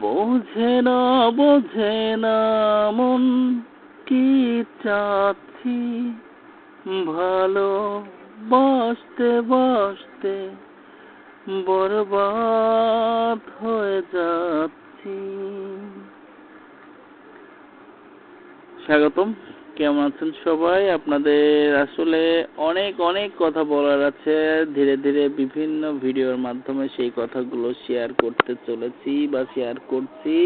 বোঝে না বোঝে না মন কি চাচ্ছি। ভালো বসতে বসতে বরবাদ হয়ে যাচ্ছি। স্বাগতম। কেমন আছেন সবাই? আপনাদের আসলে অনেক অনেক কথা বলার আছে। ধীরে ধীরে বিভিন্ন ভিডিওর মাধ্যমে সেই কথাগুলো শেয়ার করতে চলেছি বা শেয়ার করছি।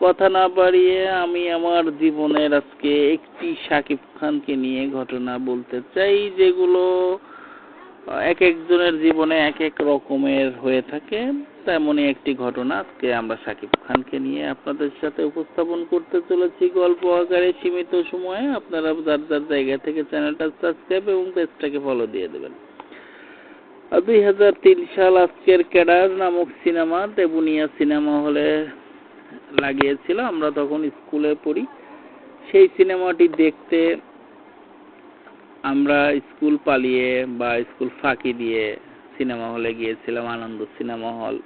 কথা না বাড়িয়ে আমি আমার জীবনের আজকে একটি শাকিব খানকে নিয়ে ঘটনা বলতে চাই, যেগুলো এক একজনের জীবনে এক এক রকমের হয়ে থাকে, তেমনই একটি ঘটনা আজকে আমরা শাকিব খানকে নিয়ে আপনাদের সাথে উপস্থাপন করতে চলেছি গল্প আকারে সীমিত সময়ে। আপনারা যার যার জায়গা থেকে চ্যানেলটা সাবস্ক্রাইব এবং পেজটাকে ফলো দিয়ে দেবেন। দুই হাজার তিন সাল আজকের ক্যাডার নামক সিনেমা দেবুনিয়া সিনেমা হলে লাগিয়েছিল। আমরা তখন স্কুলে পড়ি। সেই সিনেমাটি দেখতে আমরা স্কুল পালিয়ে বা স্কুল ফাঁকি দিয়ে সিনেমা হলে গিয়েছিলাম, আনন্দ সিনেমা হল।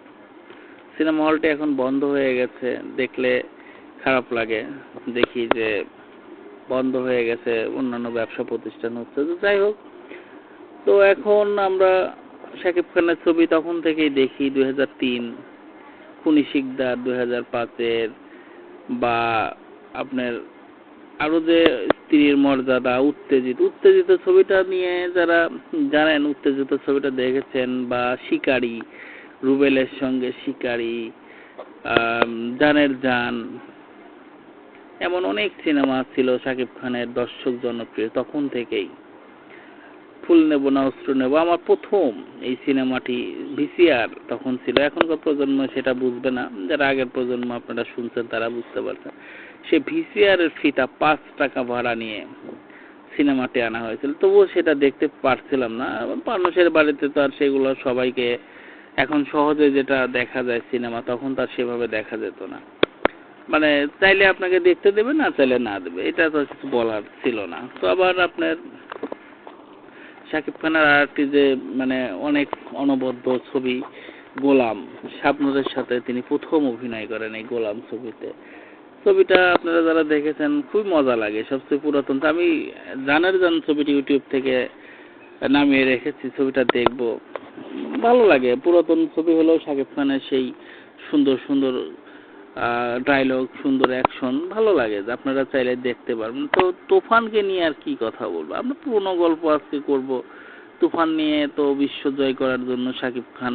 সিনেমা হলটি এখন বন্ধ হয়ে গেছে, দেখলে খারাপ লাগে। দেখি যে বন্ধ হয়ে গেছে, অন্যান্য ব্যবসা প্রতিষ্ঠান হচ্ছে, তো যাই হোক। তো এখন আমরা শাকিব খানের ছবি তখন থেকেই দেখি, দুই হাজার তিন, খুনি শিকদার দুই হাজার পাঁচের বা আপনার আরও যে স্ত্রীর মর্যাদা, উত্তেজিত। উত্তেজিত ছবিটা নিয়ে যারা জানেন, উত্তেজিত ছবিটা দেখেছেন বা শিকারী, রুবেলের সঙ্গে শিকারী জানের যান এমন অনেক সিনেমা ছিল শাকিব খানের দর্শক জনপ্রিয় তখন থেকেই। ফুল নেব না, অস্ত্র নেব। আমার প্রথম এই সিনেমাটি ভিসিআর তখন ছিল। এখনকার প্রজন্ম সেটা বুঝবে না। যারা আগের প্রজন্ম আপনারা শুনছেন তারা বুঝতে পারছেন। সে ভিসিআর এর ফিতা পাঁচ টাকা ভাড়া নিয়ে সিনেমাটি আনা হয়েছিল। তবুও সেটা দেখতে পারছিলাম না। মানুষের বাড়িতে তো আর সেগুলো সবাইকে এখন সহজে যেটা দেখা যায় সিনেমা, তখন তার সেভাবে দেখা যেত না। মানে চাইলে আপনাকে দেখতে দেবে, না চাইলে না দেবে। এটা তো কিছু বলার ছিল না। তো আবার আপনার শাকিব খানের আর একটি যে মানে অনেক অনবদ্য ছবি, গোলাম। শাবনুরের সাথে তিনি প্রথম অভিনয় করেন এই গোলাম ছবিতে। ছবিটা আপনারা যারা দেখেছেন খুব মজা লাগে। সবচেয়ে পুরাতন আমি জানের জান ছবিটি ইউটিউব থেকে নামিয়ে রেখেছি, ছবিটা দেখব। ভালো লাগে। পুরাতন ছবি হলেও শাকিব খানের সেই সুন্দর সুন্দর ডায়লগ সুন্দর অ্যাকশন ভালো লাগে। যে আপনারা চাইলে দেখতে পারবেন। তো তুফানকে নিয়ে আর কি কথা বলব? আমরা পুরনো গল্প আজকে করব। তুফান নিয়ে তো বিশ্ব জয় করার জন্য শাকিব খান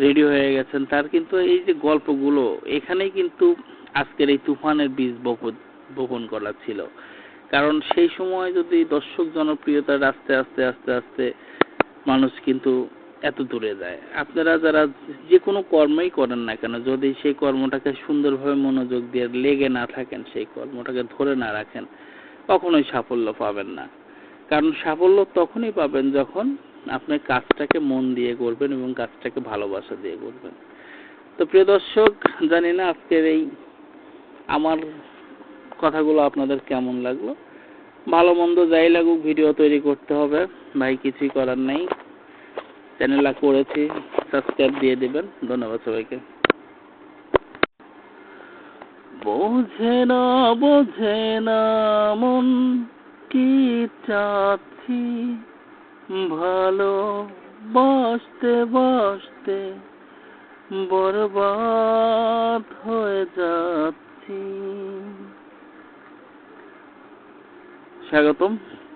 রেডি হয়ে গেছেন। তার কিন্তু এই যে গল্পগুলো, এখানেই কিন্তু আজকের এই তুফানের বীজ বপন করা ছিল। কারণ সেই সময় যদি দর্শক জনপ্রিয়তার আস্তে আস্তে আস্তে আস্তে মানুষ কিন্তু এত দূরে যায়। আপনারা যারা যে কোনো কর্মই করেন না কেন, যদি সেই কর্মটাকে সুন্দরভাবে মনোযোগ দিয়ে লেগে না থাকেন, সেই কর্মটাকে ধরে না রাখেন, কখনোই সাফল্য পাবেন না। কারণ সাফল্য তখনই পাবেন যখন আপনি কাজটাকে মন দিয়ে করবেন এবং কাজটাকে ভালোবাসা দিয়ে করবেন। তো প্রিয় দর্শক, জানি না আজকের এই আমার কথাগুলো আপনাদের কেমন লাগল। ভালো মন্দ যাই লাগুক, ভিডিও তৈরি করতে হবে। ভাই কিছুই করার নেই। চ্যানেলটা করেছি সাবস্ক্রাইব দিয়ে দেবেন। ধন্যবাদ সবাইকে। বোঝে না বোঝে না, মন কি চাচ্ছি? ভালো বসতে বসতে বরবাদ হয়ে যাচ্ছি। স্বাগতম।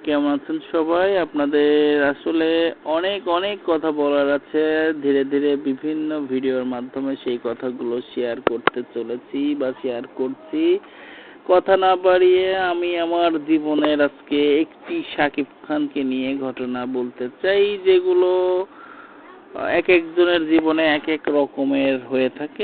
কেমন আছেন সবাই? আপনাদের আসলে অনেক অনেক কথা বলার আছে। ধীরে ধীরে বিভিন্ন ভিডিওর মাধ্যমে সেই কথাগুলো শেয়ার করতে চলেছি বা শেয়ার করছি। কথা না বাড়িয়ে আমি আমার জীবনের আজকে একটি শাকিব খানকে নিয়ে ঘটনা বলতে চাই, যেগুলো এক একজনের জীবনে এক এক রকমের হয়ে থাকে।